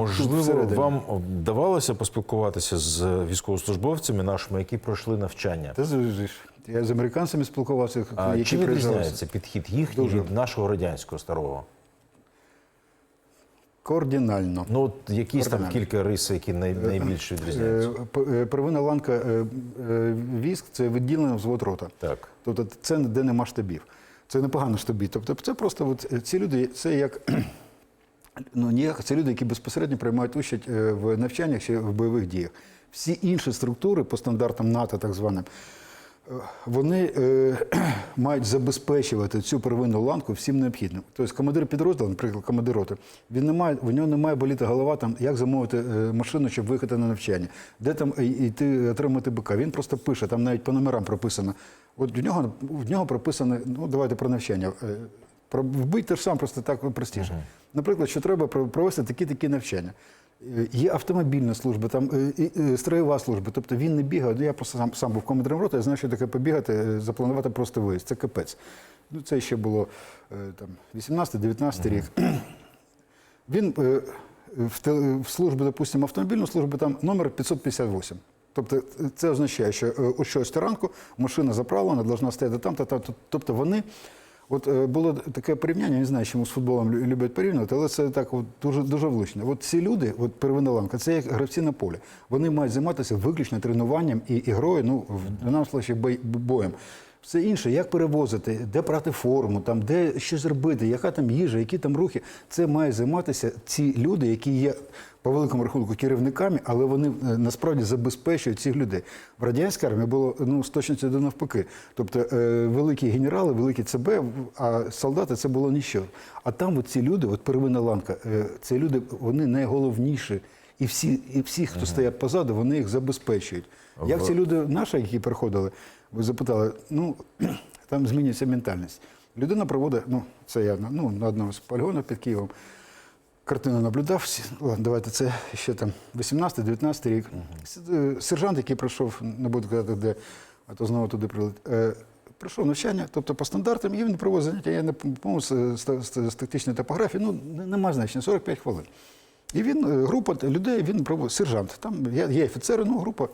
Можливо, вам вдавалося поспілкуватися з військовослужбовцями нашими, які пройшли навчання? Та я з американцями спілкувався, А які чи відрізняється підхід їхній Дуже. від нашого радянського старого? Кардинально. Ну, от якісь там кілька рис, які най, найбільше Е, відрізняються. п- е, Первинна ланка е, е, військ це відділення взвод рота. Так. Тобто це де нема штабів. Це непогано штабі. Тобто це просто от, е, ці люди, це як. Ну, ніяк, це люди, які безпосередньо приймають участь е, в навчаннях чи в бойових діях. Всі інші структури по стандартам НАТО, так званим, е, вони е, мають забезпечувати цю первинну ланку всім необхідним. Тобто командир підрозділу, наприклад, командир роти, він не має, у нього не має боліти голова, там, як замовити е, машину, щоб виїхати на навчання, де там йти отримати БК. Він просто пише, там навіть по номерам прописано. От в нього, в нього прописано, ну давайте про навчання. Вбити те ж сам просто так простіше. Наприклад, що треба провести такі-такі навчання. Е, Є автомобільна служба, там е, і, е, строєва служба. Тобто він не бігає. Ну, Я просто сам, сам був командиром роти, я знаю, що таке побігати, запланувати просто виїзд. Це капець. Ну, це ще було там 18-19 рік. Він в, в службу, допустимо, автомобільну службу, там номер 558. Тобто це означає, що о 6 ранку машина заправлена, должна стояти там, та, та, тобто вони. От е, було таке порівняння, не знаю, чому з футболом люблять порівнювати, але це так от дуже, дуже влучно. От ці люди, от первинна ланка, це як гравці на полі. Вони мають займатися виключно тренуванням і ігрою, ну, в даному бой- боєм. Все інше, як перевозити, де брати форму, там, де що зробити, яка там їжа, які там рухи, це має займатися ці люди, які є по великому рахунку керівниками, але вони е, насправді забезпечують цих людей. В радянській армії було ну, з точністю до навпаки. Тобто е, великі генерали, великі ЦБ, а солдати це було ніщо. А там от ці люди, от первинна ланка, це люди, вони найголовніші. І всі, і всі, хто стоять позаду, вони їх забезпечують. Як ці люди наші, які приходили, ви запитали, ну там змінюється ментальність. Людина проводить, ну це я ну, на одному з полігонів під Києвом. Картину наблюдав. Ладно, давайте це ще там 18-19 рік. Е, Сержант, який пройшов, не буду казати, де, а то знову туди прилет. Е, пройшов навчання, тобто по стандартам, і він проводить заняття, я не пам'ятаю, з, з, з, з тактичної топографії, ну не- нема значення, 45 хвилин. І він, е, група людей, він проводить, сержант, там є, офіцери, ну група,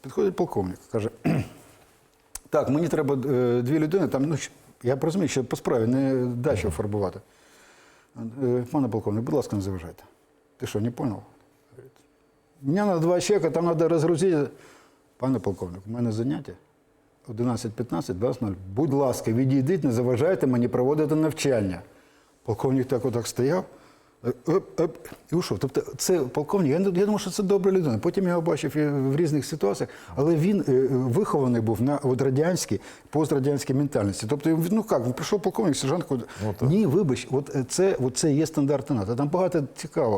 підходить полковник, каже, так, мені треба е, дві людини, там, ну, я розумію, що по справі не дачу фарбувати. Е, Пане полковник, будь ласка, не заважайте. Ти що, не? Говорить, Мені на два чека, там треба розгрузити. Пане полковник, у мене заняття 11.15, 20.00. Будь ласка, відійдіть, не заважайте мені проводити навчання. Полковник так отак стояв. Е, еп, еп, І ушов. Тобто це полковник, я, я думаю, що це добра людина. Потім я його бачив в різних ситуаціях, але він е, вихований був на от радянській, пострадянській ментальності. Тобто, він, ну як, прийшов полковник, сержант, ну, ні, вибач, от е, це, от це є стандарти НАТО. Там багато цікаво.